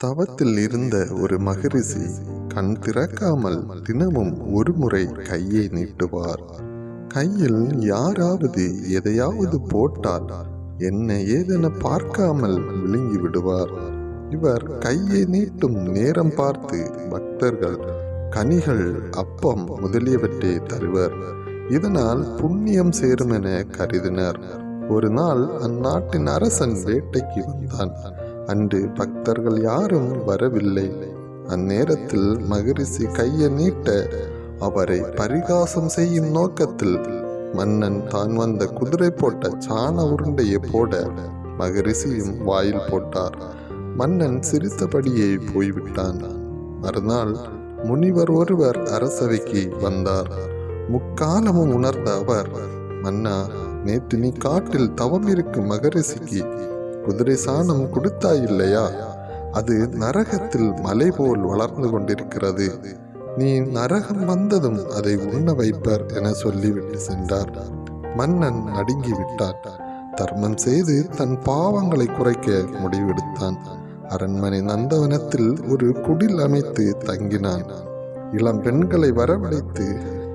தவத்தில் இருந்த ஒரு மகரிஷி கண் திறக்காமல் தினமும் ஒரு முறை கையை நீட்டுவார். கையில் யாராவது எதையாவது போட்டால் என்ன ஏதென பார்க்காமல் விழுங்கி விடுவார். இவர் கையை நீட்டும் நேரம் பார்த்து பக்தர்கள் கனிகள் அப்பம் முதலியவற்றை தருவர். இதனால் புண்ணியம் சேரும் என கருதினர். ஒரு நாள் அந்நாட்டின் அரசன் வேட்டைக்கு வந்தான். அன்று பக்தர்கள் யாரும் வரவில்லை. அந்நேரத்தில் மகரிஷி கையை நீட்ட அவரை பரிகாசம் செய்யும் நோக்கத்தில் மன்னன் தான் வந்த குதிரை போட்ட சாண உருண்டையை போட மகரிஷியும் வாயில் போட்டார். மன்னன் சிரித்தபடியே போய்விட்டான். மறுநாள் முனிவர் ஒருவர் அரசவைக்கு வந்தார். முக்காலமும் உணர்ந்த அவர் மன்னா நேற்று நீ காட்டில் தவம் இருக்கும் மகரிஷிக்கு குதிரை சாணம் கொடுத்தாய் இல்லையா அது நரகத்தில் மலை போல் வளர்ந்து கொண்டிருக்கிறது. நீ நரகம் வந்ததும் அதை உண்ண வைப்பர் என சொல்லிவிட்டு சென்றார். மன்னன் நடுங்கி விட்டார் தர்மம் செய்து தன் பாவங்களை குறைக்க முடிவெடுத்தான். அரண்மனை நந்தவனத்தில் ஒரு குடில் அமைத்து தங்கினான். இளம் பெண்களை வரவழைத்து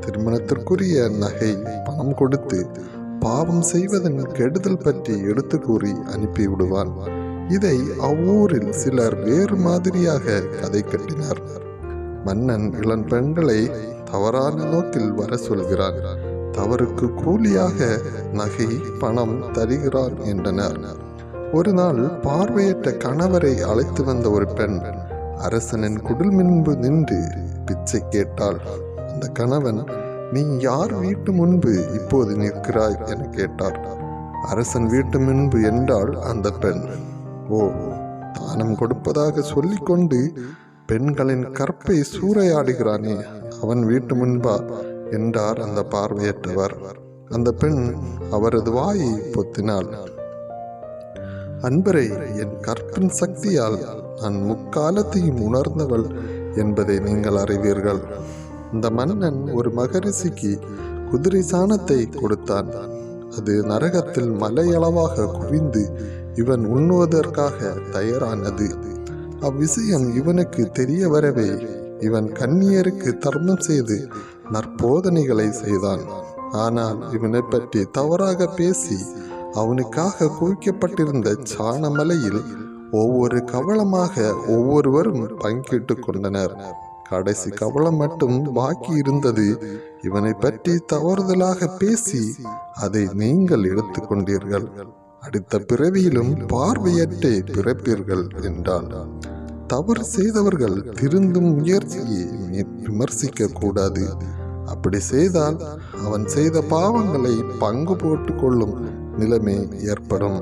திருமணத்திற்குரிய நகை பணம் கொடுத்து பாவம் செய்வதன் கெடுதல் பற்றி எடுத்து கூறி அனுப்பிவிடுவான். இதை அவ்வூரில் சிலர் வேறு மாதிரியாக கதை கட்டினார். மன்னன் இளம் பெண்களை தவறான நோக்கில் வர சொல்கிறான். தவறுக்கு கூலியாக நகை பணம் தருகிறான் என்றனர். ஒரு நாள் பார்வையற்ற கணவரை அழைத்து வந்த ஒரு பெண் அரசனின் குடில் முன்பு நின்று பிச்சை கேட்டாள். அந்த கணவன் நீ யார் வீட்டு முன்பு இப்போது நிற்கிறாய்? என கேட்டார். அரசன் வீட்டு முன்பு என்றாள் அந்த பெண். ஓ தானம் கொடுப்பதாக சொல்லிக்கொண்டு பெண்களின் கற்பை சூறையாடுகிறானே அவன் வீட்டு முன்பா? என்றார் அந்த பார்வையற்றவர். அந்த பெண் அவரது வாயை பொத்தினாள். அன்பரை என் கற்பின் சக்தியால் நான் முக்காலத்தையும் உணர்ந்தவள் என்பதை நீங்கள் அறிவீர்கள். இந்த மன்னன் ஒரு மகரிஷிக்கு குதிரை சாணத்தை கொடுத்தான். அது நரகத்தில் மலையளவாக குவிந்து இவன் உண்ணுவதற்காக தயாரானது. அவ்விஷயம் இவனுக்கு தெரிய வரவே இவன் கன்னியருக்கு தர்மம் செய்து நற்போதனைகளை செய்தான். ஆனால் இவனை பற்றி தவறாக பேசி அவனுக்காக குவிக்கப்பட்டிருந்த சாணமலையில் ஒவ்வொரு கவளமாக ஒவ்வொருவரும் பங்கிட்டு கொண்டனர். கடைசி கவளம் மட்டும் பாக்கி இருந்தது. இவனை பற்றி தவறுதலாக பேசி அதை நீங்கள் எடுத்துக்கொண்டீர்கள். அடுத்த பிறவியிலும் பார்வையற்றே பிறப்பீர்கள் என்றாள் தவறு செய்தவர்கள் திருந்தும் முயற்சியை விமர்சிக்க கூடாது. அப்படி செய்தால் அவன் செய்த பாவங்களை பங்கு போட்டு கொள்ளும் நிலைமை ஏற்படும்.